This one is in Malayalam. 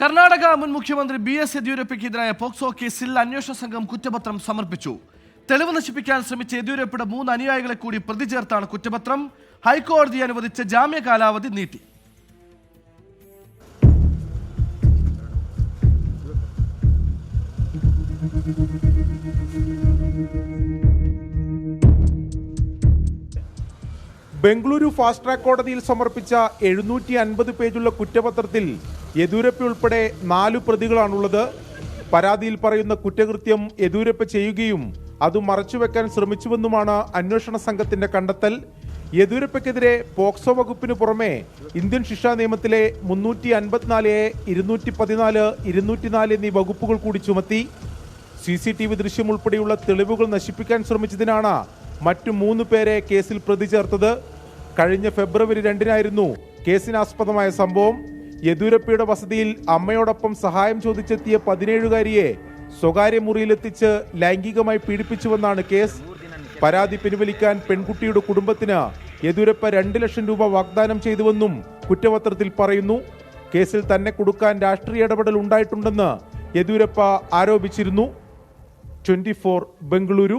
കർണാടക മുൻ മുഖ്യമന്ത്രി ബി എസ് യെദ്യൂരപ്പയ്ക്കെതിരായ പോക്സോ കേസിൽ അന്വേഷണ സംഘം കുറ്റപത്രം സമർപ്പിച്ചു. തെളിവ് നശിപ്പിക്കാൻ ശ്രമിച്ച യെദ്യൂരപ്പയുടെ മൂന്ന് അനുയായികളെ കൂടി പ്രതി ചേർത്താണ് കുറ്റപത്രം. ഹൈക്കോടതി അനുവദിച്ച ജാമ്യ കാലാവധി നീട്ടി. ബംഗളൂരു ഫാസ്റ്റ് ട്രാക്ക് കോടതിയിൽ സമർപ്പിച്ച എഴുന്നൂറ്റി അൻപത് പേജുള്ള കുറ്റപത്രത്തിൽ യെദ്യൂരപ്പ ഉൾപ്പെടെ നാലു പ്രതികളാണുള്ളത്. പരാതിയിൽ പറയുന്ന കുറ്റകൃത്യം യെദ്യൂരപ്പ ചെയ്യുകയും അത് മറച്ചുവെക്കാൻ ശ്രമിച്ചുവെന്നുമാണ് അന്വേഷണ സംഘത്തിന്റെ കണ്ടെത്തൽ. യെദ്യൂരപ്പയ്ക്കെതിരെ പോക്സോ വകുപ്പിന് പുറമെ ഇന്ത്യൻ ശിക്ഷാ നിയമത്തിലെ മുന്നൂറ്റി അൻപത്തിനാല് എ ഇരുന്നൂറ്റി പതിനാല് ഇരുന്നൂറ്റിനാല് എന്നീ വകുപ്പുകൾ കൂടി ചുമത്തി. സി സി ടി വി ദൃശ്യം ഉൾപ്പെടെയുള്ള തെളിവുകൾ നശിപ്പിക്കാൻ ശ്രമിച്ചതിനാണ് മറ്റു മൂന്ന് പേരെ കേസിൽ പ്രതി ചേർത്തത് കഴിഞ്ഞ ഫെബ്രുവരി രണ്ടിനായിരുന്നു. കേസിനാസ്പദമായ സംഭവം യെദ്യൂരപ്പയുടെ വസതിയിൽ അമ്മയോടൊപ്പം സഹായം ചോദിച്ചെത്തിയ പതിനേഴുകാരിയെ സ്വകാര്യ മുറിയിലെത്തിച്ച് ലൈംഗികമായി പീഡിപ്പിച്ചുവെന്നാണ് കേസ്. പരാതി പിൻവലിക്കാൻ പെൺകുട്ടിയുടെ കുടുംബത്തിന് യെദ്യൂരപ്പ രണ്ട് ലക്ഷം രൂപ വാഗ്ദാനം ചെയ്തുവെന്നും കുറ്റപത്രത്തിൽ പറയുന്നു. കേസിൽ തന്നെ കൊടുക്കാൻ രാഷ്ട്രീയ ഇടപെടൽ ഉണ്ടായിട്ടുണ്ടെന്ന് യെദ്യൂരപ്പ ആരോപിച്ചിരുന്നു. ട്വന്റി ബംഗളൂരു.